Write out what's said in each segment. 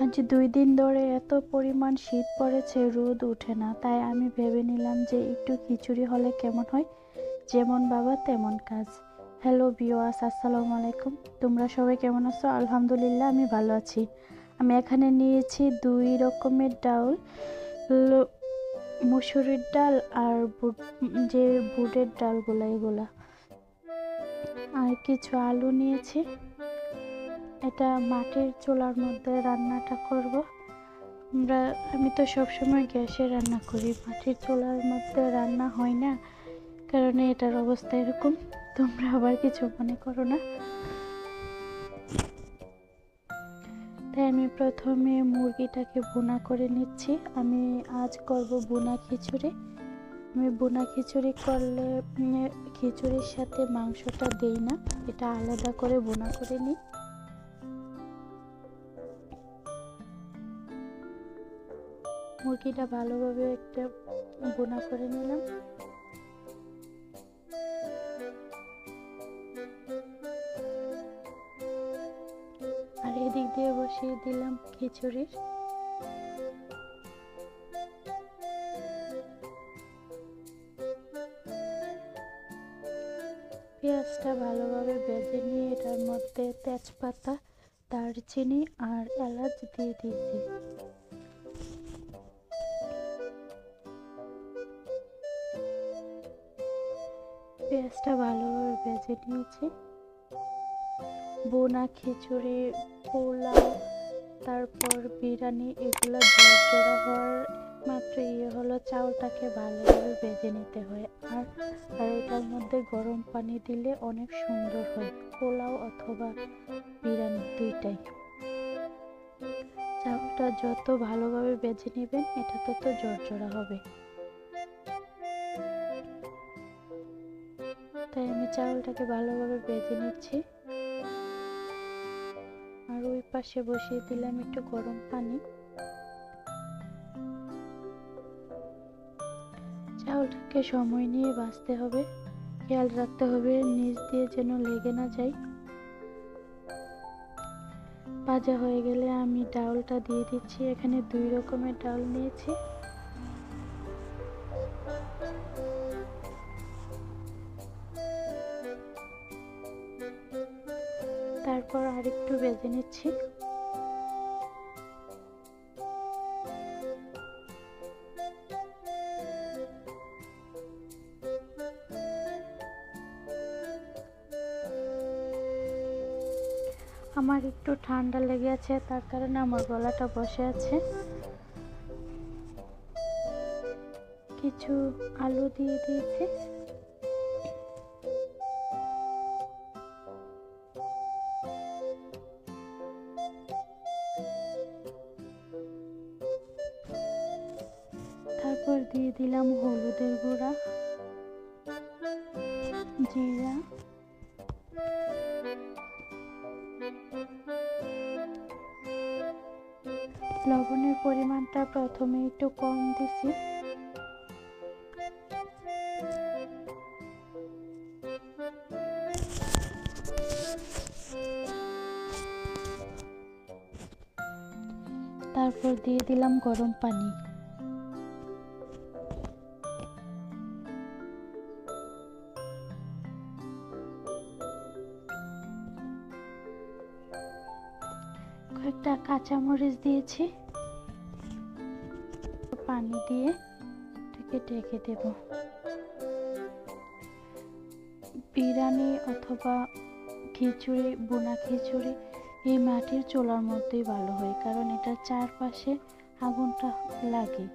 আজ দুই দিন ধরে এত পরিমাণ শীত পড়েছে, রোদ ওঠে না। তাই আমি ভেবে নিলাম যে একটু খিচুড়ি হলে কেমন হয়? যেমন বাবা, তেমন কাজ। হ্যালো বিওয়াস আসসালামু আলাইকুম। তোমরা সবাই কেমন আছো? আলহামদুলিল্লাহ, আমি ভালো আছি। আমি এখানে নিয়েছি দুই রকমের ডাউল ল- মুসুরির ডাল আর বুট, যে বুটের ডালগুলা, এগুলা। আর কিছু আলু নিয়েছি। এটা মাটির চুলার মধ্যে রান্নাটা করব। আমরা, আমি তো সবসময় গ্যাসে রান্না করি। মাটির চুলার মধ্যে রান্না হয় না, কারণ এটার অবস্থা এরকম। তোমরা আবার কিছু মনে করো না। তাই আমি প্রথমে মুরগিটাকে বোনা করে নিচ্ছি। আমি আজ করব বোনা খিচুড়ি। আমি বোনা খিচুড়ি করলে খিচুড়ির সাথে মাংসটা দেই না। এটা আলাদা করে বোনা করে নিই। মুরগিটা ভালোভাবে একটা বোনা করে নিলাম। আর এদিক দিয়ে বসিয়ে দিলাম খিচুড়ির। পেঁয়াজটা ভালোভাবে ভেজে নিয়ে এটার মধ্যে তেজপাতা, দারচিনি আর এলাচ দিয়ে দিয়েছি পেঁয়াজটা ভালোভাবে ভেজে নিয়েছি। বোনা, খিচুড়ি, পোলাও, তারপর বিরিয়ানি, এগুলো ঝরঝরা হওয়ার মাত্র ইয়ে হলো চাউলটাকে ভালোভাবে ভেজে নিতে হয়। আর আর এটার মধ্যে গরম পানি দিলে অনেক সুন্দর হয়। পোলাও অথবা বিরিয়ানি দুইটাই। চাউলটা যত ভালোভাবে ভেজে নেবেন এটা তত ঝরঝরা হবে। তাই আমি চাউলটাকে ভালোভাবে ভেজে নিচ্ছি। আর ওই পাশে বসিয়ে দিলাম একটু গরম পানি। চাউলটাকে সময় নিয়ে বাছতে হবে। খেয়াল রাখতে হবে নিচ দিয়ে যেন লেগে না যায়। ভাজা হয়ে গেলে আমি ডাউলটা দিয়ে দিচ্ছি। এখানে দুই রকমের ডাউল নিয়েছি। তারপর আরেকটু বেজে নিচ্ছি। আমার একটু ঠান্ডা লেগে আছে, তার কারণে আমার গলাটা বসে আছে। কিছু আলু দিয়ে দিয়েছি। তারপর দিয়ে দিলাম হলুদের গুঁড়া, জিরা, লবণের পরিমাণটা প্রথমে একটু কম দিছি। তারপর দিয়ে দিলাম গরম পানি। কাঁচামরিচ দিয়েছি। পানি দিয়ে এটাকে ঢেকে দেব। বিরিয়ানি অথবা খিচুড়ি, বোনা খিচুড়ি এই মাটির চুলার মধ্যেই ভালো হয়, কারণ এটা চারপাশে আগুনটা লাগে।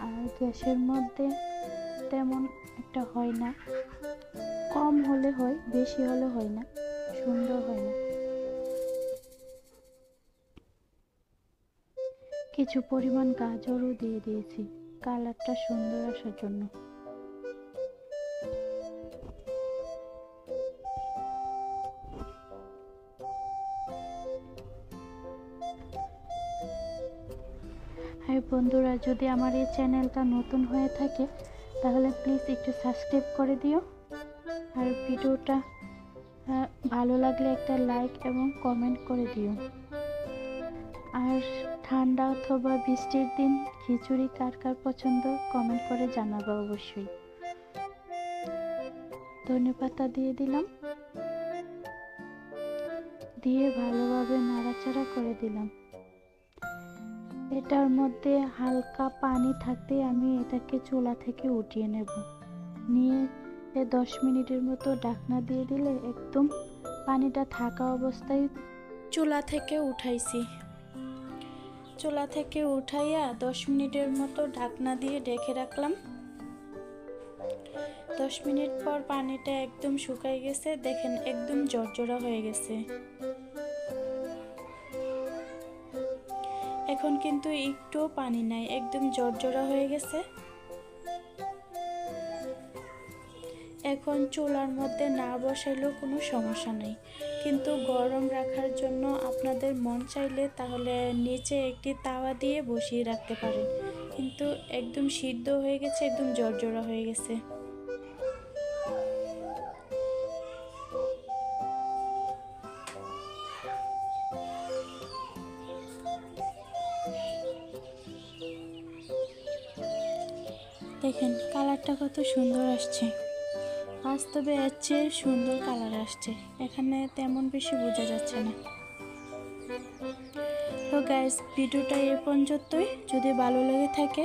আর গ্যাসের মধ্যে তেমন একটা হয় না। কম হলে হয়, বেশি হলে হয় না, সুন্দর হয় না। কিছু পরিমাণ গাজরও দিয়ে দিয়েছি। কালারটা সুন্দর আসার জন্য। আর বন্ধুরা, যদি আমার এই চ্যানেলটা নতুন হয়ে থাকে, তাহলে প্লিজ একটু সাবস্ক্রাইব করে দিও। আর ভিডিওটা ভালো লাগলে একটা লাইক এবং কমেন্ট করে দিও। আর ঠান্ডা অথবা বৃষ্টির দিন খিচুড়ি কার কার পছন্দ কমেন্ট করে জানাব অবশ্যই। ধনে পাতা দিয়ে দিলাম। দিয়ে ভালোভাবে নাড়াচাড়া করে দিলাম। এটার মধ্যে হালকা পানি থাকতে আমি এটাকে চুলা থেকে উঠিয়ে নেব। নিয়ে এ দশ মিনিটের মতো ডাকনা দিয়ে দিলে একদম পানিটা থাকা অবস্থায় চুলা থেকে উঠাইছি। চুলা থেকে উঠাইয়া দশ মিনিটের মতো ঢাকনা দিয়ে ঢেকে রাখলাম। দশ মিনিট পর পানিটা একদম শুকাই গেছে, দেখেন একদম জর্জরা হয়ে গেছে। এখন কিন্তু একটুও পানি নাই, একদম জর্জরা হয়ে গেছে। এখন চুলার মধ্যে না বসাইলেও কোনো সমস্যা নেই। কিন্তু গরম রাখার জন্য আপনাদের মন চাইলে তাহলে নিচে একটি তাওয়া দিয়ে বসিয়ে রাখতে পারেন। কিন্তু একদম সিদ্ধ হয়ে গেছে, একদম জর্জরা হয়ে গেছে। দেখেন, কালারটা কত সুন্দর আসছে। বাস্তবে এর চেয়ে সুন্দর কালার আসছে। এখানে তেমন বেশি বোঝা যাচ্ছে না। তো গাইস ভিডিওটা এ পর্যন্তই। যদি ভালো লেগে থাকে,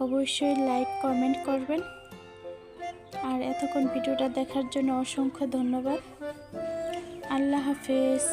অবশ্যই লাইক কমেন্ট করবেন। আর এতক্ষণ ভিডিওটা দেখার জন্য অসংখ্য ধন্যবাদ। আল্লাহ হাফেজ।